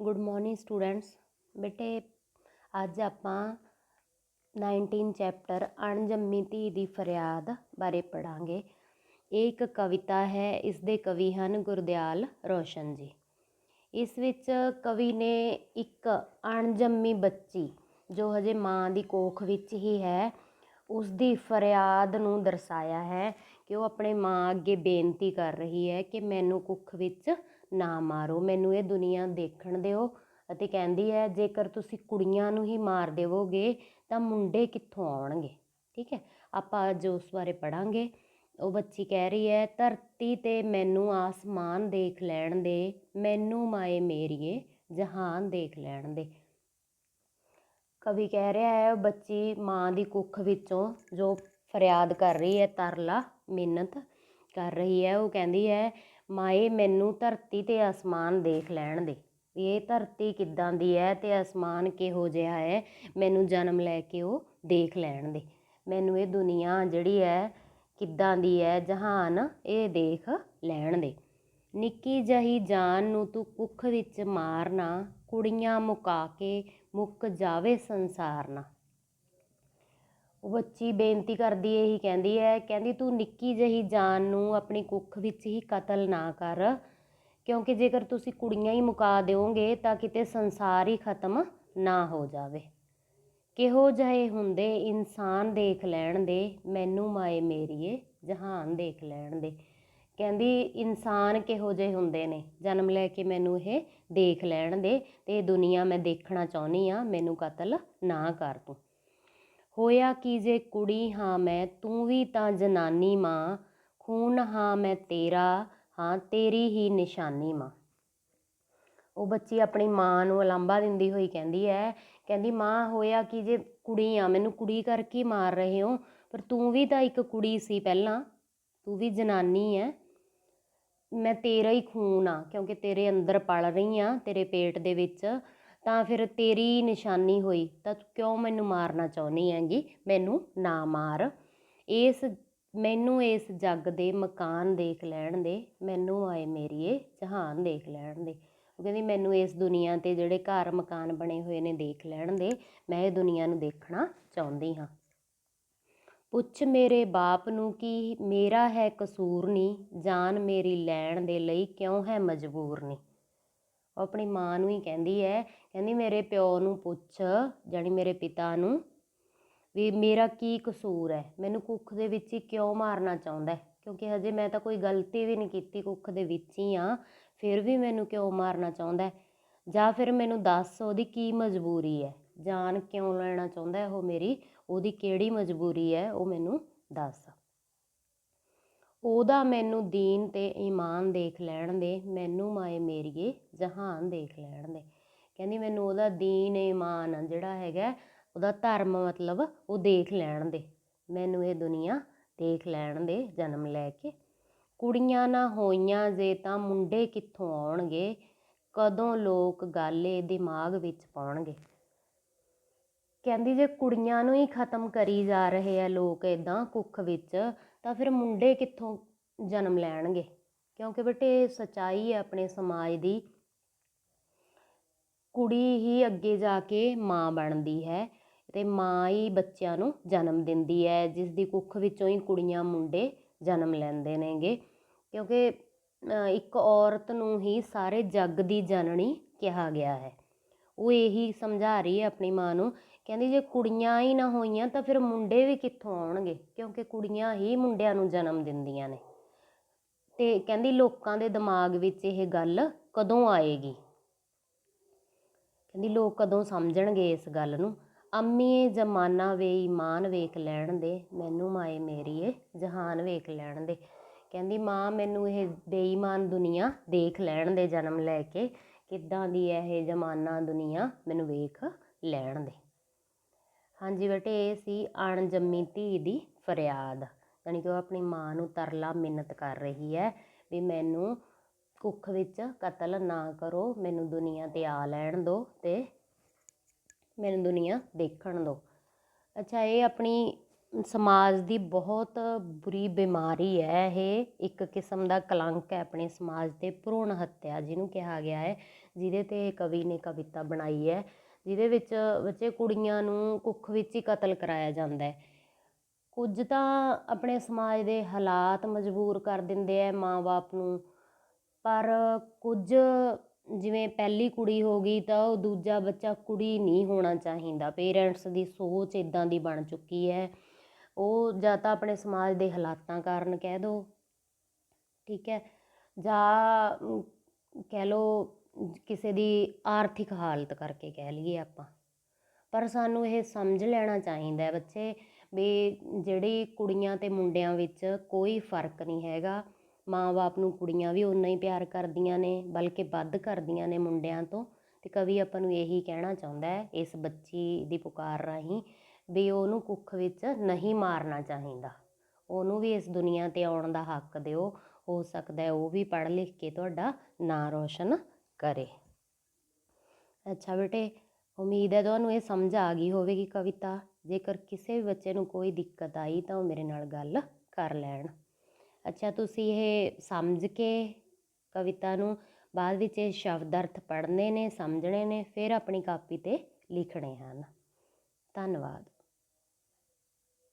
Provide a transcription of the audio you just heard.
Good morning students ਬੇਟੇ, ਅੱਜ ਆਪਾਂ 19 ਚੈਪਟਰ ਅਣਜੰਮੀ ਧੀ ਦੀ ਫਰਿਆਦ ਬਾਰੇ ਪੜਾਂਗੇ ਇਹ ਇੱਕ ਕਵਿਤਾ ਹੈ ਇਸ ਦੇ ਕਵੀ ਹਨ ਗੁਰਦਿਆਲ ਰੋਸ਼ਨ ਜੀ। ਇਸ ਵਿੱਚ ਕਵੀ ਨੇ ਇੱਕ ਅਣਜੰਮੀ ਬੱਚੀ, ਜੋ ਹਜੇ ਮਾਂ ਦੀ ਕੋਖ ਵਿੱਚ ਹੀ ਹੈ ਉਸ ਦੀ ਫਰਿਆਦ ਨੂੰ ਦਰਸਾਇਆ ਹੈ ਕਿ ਉਹ ਆਪਣੇ ਮਾਂ ਅੱਗੇ ਬੇਨਤੀ ਕਰ ਰਹੀ ਹੈ ਕਿ ਮੈਨੂੰ ਕੁੱਖ ਵਿੱਚ ਨਾ ਮਾਰੋ। ਮੈਨੂੰ ਇਹ ਦੁਨੀਆ ਦੇਖਣ ਦਿਓ ਅਤੇ ਕਹਿੰਦੀ ਹੈ, ਜੇਕਰ ਤੁਸੀਂ ਕੁੜੀਆਂ ਨੂੰ ਹੀ ਮਾਰ ਦੇਵੋਗੇ, ਤਾਂ ਮੁੰਡੇ ਕਿੱਥੋਂ ਆਉਣਗੇ? ਠੀਕ ਹੈ? ਆਪਾਂ ਅੱਜ ਉਸ ਬਾਰੇ ਪੜਾਂਗੇ ਉਹ ਬੱਚੀ ਕਹਿ ਰਹੀ ਹੈ, ਧਰਤੀ ਤੇ ਮੈਨੂੰ ਆਸਮਾਨ ਦੇਖ ਲੈਣ ਦੇ, ਮੈਨੂੰ ਮਾਏ ਮੇਰੀਏ, ਜਹਾਨ ਦੇਖ ਲੈਣ ਦੇ। ਕਵੀ ਕਹਿ ਰਿਹਾ ਹੈ, ਉਹ ਬੱਚੀ ਮਾਂ ਦੀ ਕੁੱਖ ਵਿੱਚੋਂ ਜੋ ਫਰਿਆਦ ਕਰ ਰਹੀ ਹੈ, ਤਰਲਾ ਮਿਹਨਤ ਕਰ ਰਹੀ ਹੈ। ਉਹ ਕਹਿੰਦੀ ਹੈ ਮਾਏ, ਮੈਨੂੰ ਧਰਤੀ ਤੇ ਅਸਮਾਨ ਦੇਖ ਲੈਣ ਦੇ। ਵੀ ਇਹ ਧਰਤੀ ਕਿੱਦਾਂ ਦੀ ਹੈ ਤੇ ਅਸਮਾਨ ਕਿਹੋ ਜਿਹਾ ਹੈ ਮੈਨੂੰ ਜਨਮ ਲੈ ਕੇ ਉਹ ਦੇਖ ਲੈਣ ਦੇ। ਮੈਨੂੰ ਇਹ ਦੁਨੀਆ ਜਿਹੜੀ ਹੈ ਕਿੱਦਾਂ ਦੀ ਹੈ ਜਹਾਨ, ਇਹ ਦੇਖ ਲੈਣ ਦੇ। ਨਿੱਕੀ ਜਹੀ ਜਾਨ ਨੂੰ ਤੂੰ ਕੁੱਖ ਵਿੱਚ ਮਾਰਨਾ ਕੁੜੀਆਂ ਮੁਕਾ ਕੇ ਮੁੱਕ ਜਾਵੇ ਸੰਸਾਰ ਨਾ। ਉਹ ਬੱਚੀ ਬੇਨਤੀ ਕਰਦੀ ਇਹੀ ਕਹਿੰਦੀ ਹੈ, ਕਹਿੰਦੀ ਤੂੰ ਨਿੱਕੀ ਜਿਹੀ ਜਾਨ ਨੂੰ ਆਪਣੀ ਕੁੱਖ ਵਿੱਚ ਹੀ ਕਤਲ ਨਾ ਕਰ, ਕਿਉਂਕਿ ਜੇਕਰ ਤੁਸੀਂ ਕੁੜੀਆਂ ਹੀ ਮੁਕਾ ਦਿਓਗੇ ਤਾਂ ਕਿਤੇ ਸੰਸਾਰ ਹੀ ਖਤਮ ਨਾ ਹੋ ਜਾਵੇ। ਕਿਹੋ ਜਿਹੇ ਹੁੰਦੇ ਇਨਸਾਨ ਦੇਖ ਲੈਣ ਦੇ, ਮੈਨੂੰ ਮਾਏ ਮੇਰੀਏ, ਜਹਾਨ ਦੇਖ ਲੈਣ ਦੇ। ਕਹਿੰਦੀ ਇਨਸਾਨ ਕਿਹੋ ਜਿਹੇ ਹੁੰਦੇ ਨੇ, ਜਨਮ ਲੈ ਕੇ ਮੈਨੂੰ ਇਹ ਦੇਖ ਲੈਣ ਦੇ ਤੇ ਇਹ ਦੁਨੀਆ ਮੈਂ ਦੇਖਣਾ ਚਾਹੁੰਦੀ ਆ ਮੈਨੂੰ ਕਤਲ ਨਾ ਕਰ ਤੂੰ। ਹੋਇਆ ਕੀ ਜੇ ਕੁੜੀ ਹਾਂ ਮੈਂ, ਤੂੰ ਵੀ ਤਾਂ ਜਨਾਨੀ ਮਾਂ, ਖੂਨ ਹਾਂ ਮੈਂ ਤੇਰਾ, ਹਾਂ ਤੇਰੀ ਹੀ ਨਿਸ਼ਾਨੀ ਮਾਂ। ਉਹ ਬੱਚੀ ਆਪਣੀ ਮਾਂ ਨੂੰ ਅਲੰਬਾ ਦਿੰਦੀ ਹੋਈ ਕਹਿੰਦੀ ਹੈ ਕਹਿੰਦੀ ਮਾਂ ਹੋਇਆ ਕਿ ਜੇ ਕੁੜੀ ਆ, ਮੈਨੂੰ ਕੁੜੀ ਕਰਕੇ ਮਾਰ ਰਹੇ ਹੋ, ਪਰ ਤੂੰ ਵੀ ਤਾਂ ਇੱਕ ਕੁੜੀ ਸੀ ਪਹਿਲਾਂ, ਤੂੰ ਵੀ ਜਨਾਨੀ ਹੈ ਮੈਂ ਤੇਰਾ ਹੀ ਖੂਨ ਆ, ਕਿਉਂਕਿ ਤੇਰੇ ਅੰਦਰ ਪਲ ਰਹੀ ਆ ਤੇਰੇ ਪੇਟ ਦੇ ਵਿੱਚ ਤਾਂ ਫਿਰ ਤੇਰੀ ਨਿਸ਼ਾਨੀ ਹੋਈ, ਤਾਂ ਤੂੰ ਕਿਉਂ ਮੈਨੂੰ ਮਾਰਨਾ ਚਾਹੁੰਦੀ ਹੈਗੀ? ਮੈਨੂੰ ਨਾ ਮਾਰ। ਇਸ, ਮੈਨੂੰ ਇਸ ਜੱਗ ਦੇ ਮਕਾਨ ਦੇਖ ਲੈਣ ਦੇ, ਮੈਨੂੰ ਆਏ ਮੇਰੀਏ ਜਹਾਨ ਦੇਖ ਲੈਣ ਦੇ। ਉਹ ਕਹਿੰਦੀ, ਮੈਨੂੰ ਇਸ ਦੁਨੀਆ ਤੇ ਜਿਹੜੇ ਘਰ ਮਕਾਨ ਬਣੇ ਹੋਏ ਨੇ ਦੇਖ ਲੈਣ ਦੇ, ਮੈਂ ਇਹ ਦੁਨੀਆ ਨੂੰ ਦੇਖਣਾ ਚਾਹੁੰਦੀ ਹਾਂ। ਪੁੱਛ ਮੇਰੇ ਬਾਪ ਨੂੰ ਕਿ ਮੇਰਾ ਹੈ ਕਸੂਰ ਨਹੀਂ, ਜਾਨ ਮੇਰੀ ਲੈਣ ਦੇ ਲਈ ਕਿਉਂ ਹੈ ਮਜਬੂਰ ਨਹੀਂ? ਉਹ ਆਪਣੀ ਮਾਂ ਨੂੰ ਹੀ ਕਹਿੰਦੀ ਹੈ ਕਹਿੰਦੀ ਮੇਰੇ ਪਿਓ ਨੂੰ ਪੁੱਛ ਜਾਨੀ ਮੇਰੇ ਪਿਤਾ ਨੂੰ, ਵੀ ਮੇਰਾ ਕੀ ਕਸੂਰ ਹੈ? ਮੈਨੂੰ ਕੁੱਖ ਦੇ ਵਿੱਚ ਹੀ ਕਿਉਂ ਮਾਰਨਾ ਚਾਹੁੰਦਾ ਕਿਉਂਕਿ ਹਜੇ ਮੈਂ ਤਾਂ ਕੋਈ ਗਲਤੀ ਵੀ ਨਹੀਂ ਕੀਤੀ, ਕੁੱਖ ਦੇ ਵਿੱਚ ਹੀ ਆ ਫਿਰ ਵੀ ਮੈਨੂੰ ਕਿਉਂ ਮਾਰਨਾ ਚਾਹੁੰਦਾ ਜਾਂ ਫਿਰ ਮੈਨੂੰ ਦੱਸ ਉਹਦੀ ਕੀ ਮਜਬੂਰੀ ਹੈ? ਜਾਨ ਕਿਉਂ ਲੈਣਾ ਚਾਹੁੰਦਾ ਉਹ ਮੇਰੀ? ਉਹਦੀ ਕਿਹੜੀ ਮਜਬੂਰੀ ਹੈ? ਉਹ ਮੈਨੂੰ ਦੱਸ। ਉਹਦਾ ਮੈਨੂੰ ਦੀਨ ਤੇ ਈਮਾਨ ਦੇਖ ਲੈਣ ਦੇ, ਮੈਨੂੰ ਮਾਏ ਮੇਰੀਏ ਜਹਾਨ ਦੇਖ ਲੈਣ ਦੇ। ਕਹਿੰਦੀ ਮੈਨੂੰ ਉਹਦਾ ਦੀਨ ਈਮਾਨ ਜਿਹੜਾ ਹੈਗਾ ਉਹਦਾ ਧਰਮ ਮਤਲਬ ਉਹ ਦੇਖ ਲੈਣ ਦੇ, ਮੈਨੂੰ ਇਹ ਦੁਨੀਆ ਦੇਖ ਲੈਣ ਦੇ, ਜਨਮ ਲੈ ਕੇ। ਕੁੜੀਆਂ ਨਾ ਹੋਈਆਂ ਜੇ ਤਾਂ ਮੁੰਡੇ ਕਿੱਥੋਂ ਆਉਣਗੇ? ਕਦੋਂ ਲੋਕ ਗਾਲੇ ਦਿਮਾਗ ਵਿੱਚ ਪਾਉਣਗੇ? ਕਹਿੰਦੀ ਜੇ ਕੁੜੀਆਂ ਨੂੰ ਹੀ ਖਤਮ ਕਰੀ ਜਾ ਰਹੇ ਆ ਲੋਕ ਇਦਾਂ ਕੁੱਖ ਵਿੱਚ, ਤਾਂ ਫਿਰ ਮੁੰਡੇ ਕਿੱਥੋਂ ਜਨਮ ਲੈਣਗੇ? ਕਿਉਂਕਿ ਬੇਟੇ ਸਚਾਈ ਹੈ ਆਪਣੇ ਸਮਾਜ ਦੀ। ਕੁੜੀ ਹੀ ਅੱਗੇ ਜਾ ਕੇ ਮਾਂ ਬਣਦੀ ਹੈ ਅਤੇ ਮਾਂ ਹੀ ਬੱਚਿਆਂ ਨੂੰ ਜਨਮ ਦਿੰਦੀ ਹੈ ਜਿਸ ਦੀ ਕੁੱਖ ਵਿੱਚੋਂ ਹੀ ਕੁੜੀਆਂ ਮੁੰਡੇ ਜਨਮ ਲੈਂਦੇ ਨੇਗੇ। ਕਿਉਂਕਿ ਇੱਕ ਔਰਤ ਨੂੰ ਹੀ ਸਾਰੇ ਜੱਗ ਦੀ ਜਨਨੀ ਕਿਹਾ ਗਿਆ ਹੈ। ਉਹ ਇਹੀ ਸਮਝਾ ਰਹੀ ਹੈ ਆਪਣੀ ਮਾਂ ਨੂੰ, ਕਹਿੰਦੀ ਜੇ ਕੁੜੀਆਂ ਹੀ ਨਾ ਹੋਈਆਂ ਤਾਂ ਫਿਰ ਮੁੰਡੇ ਵੀ ਕਿੱਥੋਂ ਆਉਣਗੇ? ਕਿਉਂਕਿ ਕੁੜੀਆਂ ਹੀ ਮੁੰਡਿਆਂ ਨੂੰ ਜਨਮ ਦਿੰਦੀਆਂ ਨੇ। ਤੇ ਕਹਿੰਦੀ ਲੋਕਾਂ ਦੇ ਦਿਮਾਗ ਵਿੱਚ ਇਹ ਗੱਲ ਕਦੋਂ ਆਏਗੀ? ਕਹਿੰਦੀ ਲੋਕ ਕਦੋਂ ਸਮਝਣਗੇ ਇਸ ਗੱਲ ਨੂੰ? ਅੰਮੀਏ ਜਮਾਨਾ ਵੇ ਈਮਾਨ ਵੇਖ ਲੈਣ ਦੇ, ਮੈਨੂੰ ਮਾਏ ਮੇਰੀਏ ਜਹਾਨ ਵੇਖ ਲੈਣ ਦੇ। ਕਹਿੰਦੀ, ਮਾਂ, ਮੈਨੂੰ ਇਹ ਬੇਈਮਾਨ ਦੁਨੀਆ ਦੇਖ ਲੈਣ ਦੇ, ਜਨਮ ਲੈ ਕੇ। ਕਿੱਦਾਂ ਦੀ ਹੈ ਇਹ ਜਮਾਨਾ ਦੁਨੀਆ ਮੈਨੂੰ ਵੇਖ ਲੈਣ ਦੇ। ਹਾਂਜੀ ਬੇਟੇ, ਇਹ ਸੀ ਅਣਜੰਮੀ ਧੀ ਦੀ ਫਰਿਆਦ। ਯਾਨੀ ਕਿ ਉਹ ਆਪਣੀ ਮਾਂ ਨੂੰ ਤਰਲਾ ਮਿੰਨਤ ਕਰ ਰਹੀ ਹੈ ਵੀ ਮੈਨੂੰ ਕੁੱਖ ਵਿੱਚ ਕਤਲ ਨਾ ਕਰੋ, ਮੈਨੂੰ ਦੁਨੀਆ ਤੇ ਆ ਲੈਣ ਦਿਓ ਤੇ ਮੈਨੂੰ ਦੁਨੀਆ ਦੇਖਣ ਦਿਓ ਅੱਛਾ, ਇਹ ਆਪਣੀ ਸਮਾਜ ਦੀ ਬਹੁਤ ਬੁਰੀ ਬਿਮਾਰੀ ਹੈ। ਇਹ ਇੱਕ ਕਿਸਮ ਦਾ ਕਲੰਕ ਹੈ ਆਪਣੇ ਸਮਾਜ ਤੇ ਭਰੂਣ ਹੱਤਿਆ, ਜਿਹਨੂੰ ਕਿਹਾ ਗਿਆ ਹੈ, ਜਿਹਦੇ ਤੇ ਕਵੀ ਨੇ ਕਵਿਤਾ ਬਣਾਈ ਹੈ, ਜਿਹਦੇ ਵਿੱਚ ਬੱਚੇ ਕੁੜੀਆਂ ਨੂੰ ਕੁੱਖ ਵਿੱਚ ਹੀ ਕਤਲ ਕਰਾਇਆ ਜਾਂਦਾ ਹੈ। ਕੁਝ ਤਾਂ ਆਪਣੇ ਸਮਾਜ ਦੇ ਹਾਲਾਤ ਮਜਬੂਰ ਕਰ ਦਿੰਦੇ ਆ ਮਾਂ-ਬਾਪ ਨੂੰ ਪਰ ਕੁਝ ਜਿਵੇਂ ਪਹਿਲੀ ਕੁੜੀ ਹੋ ਗਈ ਤਾਂ ਉਹ ਦੂਜਾ ਬੱਚਾ ਕੁੜੀ ਨਹੀਂ ਹੋਣਾ ਚਾਹੀਦਾ। ਪੇਰੈਂਟਸ ਦੀ ਸੋਚ ਇੱਦਾਂ ਦੀ ਬਣ ਚੁੱਕੀ ਹੈ। ਉਹ ਜਾਂ ਤਾਂ ਆਪਣੇ ਸਮਾਜ ਦੇ ਹਾਲਾਤਾਂ ਕਾਰਨ ਕਹਿ ਦੋ, ਠੀਕ ਹੈ, ਜਾਂ ਕਹਿ ਲਓ ਕਿਸੇ ਦੀ ਆਰਥਿਕ ਹਾਲਤ ਕਰਕੇ ਕਹਿ ਲਈਏ ਆਪਾਂ। ਪਰ ਸਾਨੂੰ ਇਹ ਸਮਝ ਲੈਣਾ ਚਾਹੀਦਾ ਹੈ ਬੱਚੇ ਵੀ ਜਿਹੜੀ ਕੁੜੀਆਂ ਤੇ ਮੁੰਡਿਆਂ ਵਿੱਚ ਕੋਈ ਫ਼ਰਕ ਨਹੀਂ ਹੈਗਾ। ਮਾਂ-ਬਾਪ ਨੂੰ ਕੁੜੀਆਂ ਵੀ ਉਨਾ ਹੀ ਪਿਆਰ ਕਰਦੀਆਂ ਨੇ, ਬਲਕਿ ਵੱਧ ਕਰਦੀਆਂ ਨੇ ਮੁੰਡਿਆਂ ਤੋਂ। ਅਤੇ ਕਵੀ ਆਪਾਂ ਨੂੰ ਇਹੀ ਕਹਿਣਾ ਚਾਹੁੰਦਾ ਇਸ ਬੱਚੀ ਦੀ ਪੁਕਾਰ ਰਾਹੀਂ ਵੀ ਉਹਨੂੰ ਕੁੱਖ ਵਿੱਚ ਨਹੀਂ ਮਾਰਨਾ ਚਾਹੀਦਾ। ਉਹਨੂੰ ਵੀ ਇਸ ਦੁਨੀਆ ਤੇ ਆਉਣ ਦਾ ਹੱਕ ਦਿਓ। ਹੋ ਸਕਦਾ ਉਹ ਵੀ ਪੜ੍ਹ ਲਿਖ ਕੇ ਤੁਹਾਡਾ ਨਾਂ ਰੋਸ਼ਨ ਕਰੇ। ਅੱਛਾ ਬੇਟੇ, ਉਮੀਦ ਹੈ ਤੁਹਾਨੂੰ ਇਹ ਸਮਝ ਆ ਗਈ ਹੋਵੇਗੀ ਕਵਿਤਾ। ਜੇਕਰ ਕਿਸੇ ਵੀ ਬੱਚੇ ਨੂੰ ਕੋਈ ਦਿੱਕਤ ਆਈ ਤਾਂ ਉਹ ਮੇਰੇ ਨਾਲ ਗੱਲ ਕਰ ਲੈਣ। ਅੱਛਾ, ਤੁਸੀਂ ਇਹ ਸਮਝ ਕੇ ਕਵਿਤਾ ਨੂੰ ਬਾਅਦ ਵਿੱਚ ਇਹ ਸ਼ਬਦ ਅਰਥ ਪੜ੍ਹਨੇ ਨੇ, ਸਮਝਣੇ ਨੇ, ਫਿਰ ਆਪਣੀ ਕਾਪੀ ਤੇ ਲਿਖਣੇ ਹਨ। ਧੰਨਵਾਦ।